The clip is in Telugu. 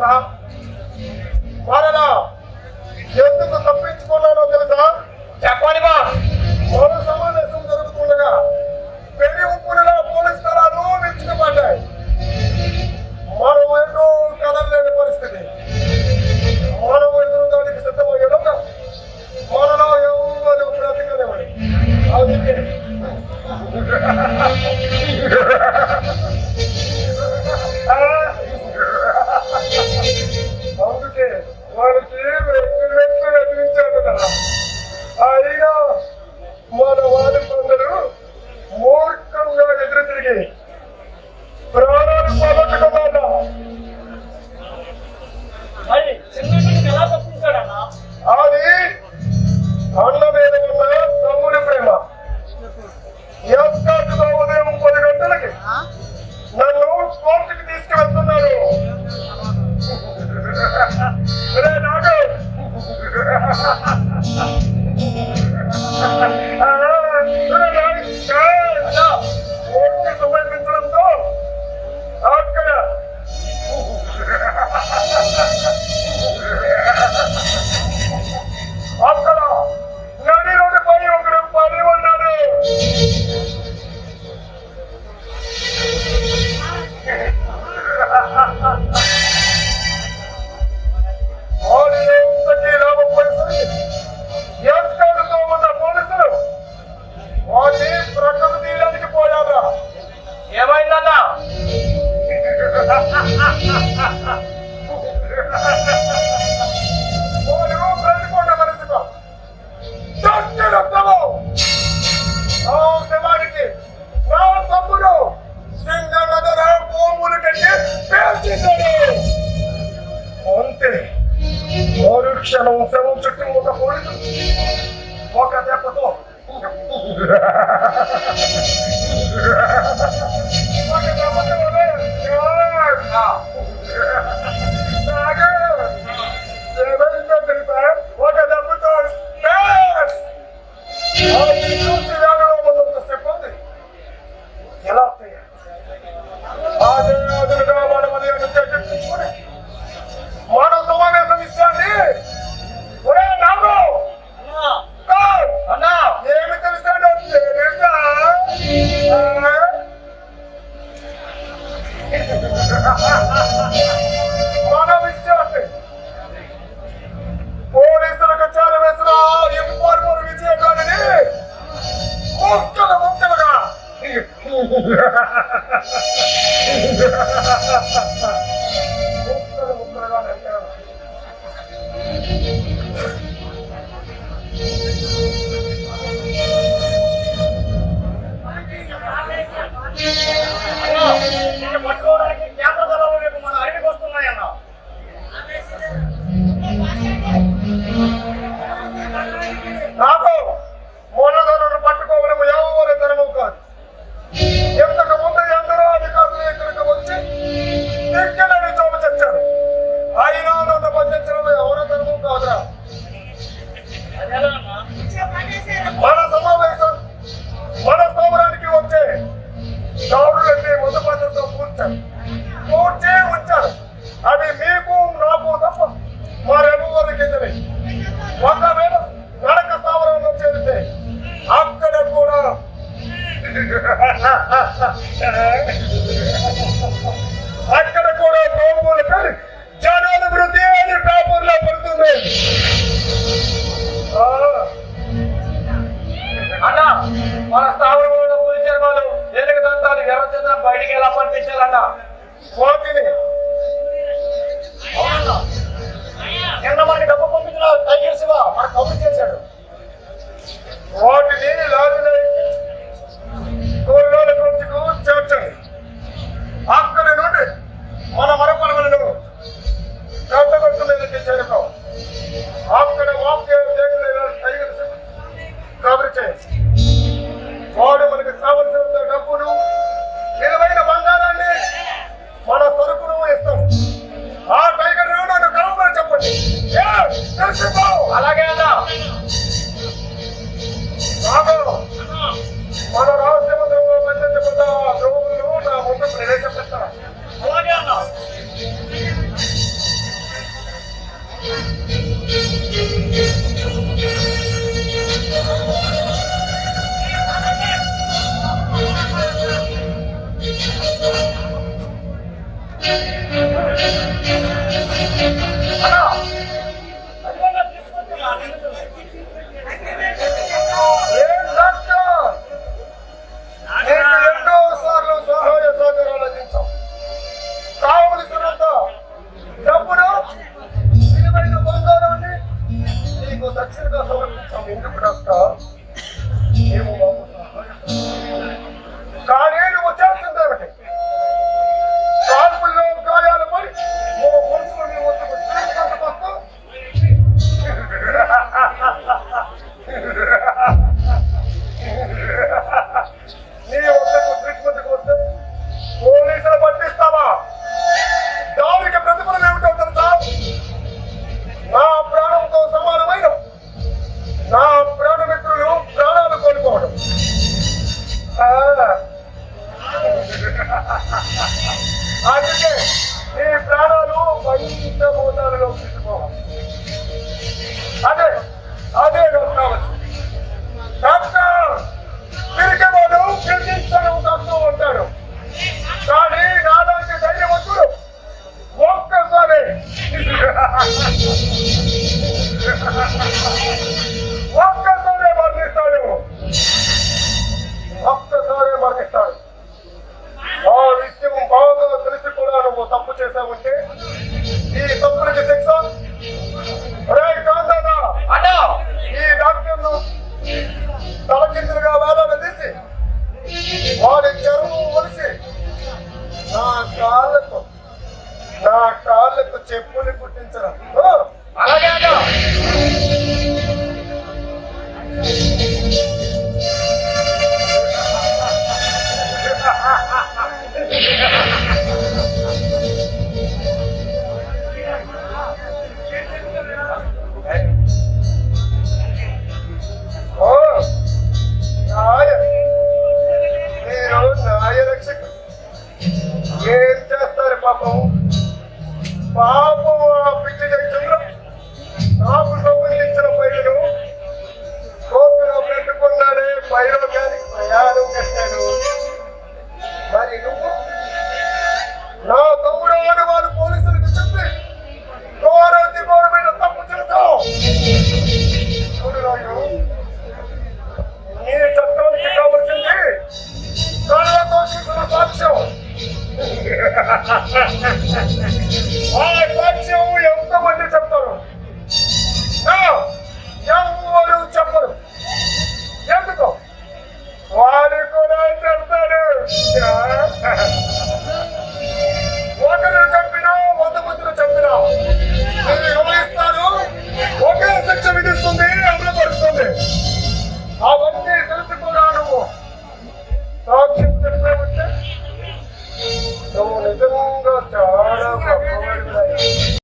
తెలుసా? మరలా ఎందుకు తప్పించుకున్నానో తెలుసా? చెప్పాలిగా మరో సమావేశం జరుగుతుండగా channel Yeah. అక్కడ కూడా గోపూల పేరు జనాభివృద్ధి అని పేపర్లో పడుతుంది. అన్న మన స్థావరంలో కూర్చిన వాళ్ళు ఎలుగు దంతాలు ఎర్రచంద్ర బయటికి ఎలా పంపించాలన్న? కోతిని నిన్న మనకి డబ్బు పంపించిన టైగర్ శివ మనకు పంపించేశాడు. కోటిని లాగులైతే కాళ్ళకు. నా కాళ్ళకు చెప్పుని కుట్టించడం అలాగే Ai, pode ser um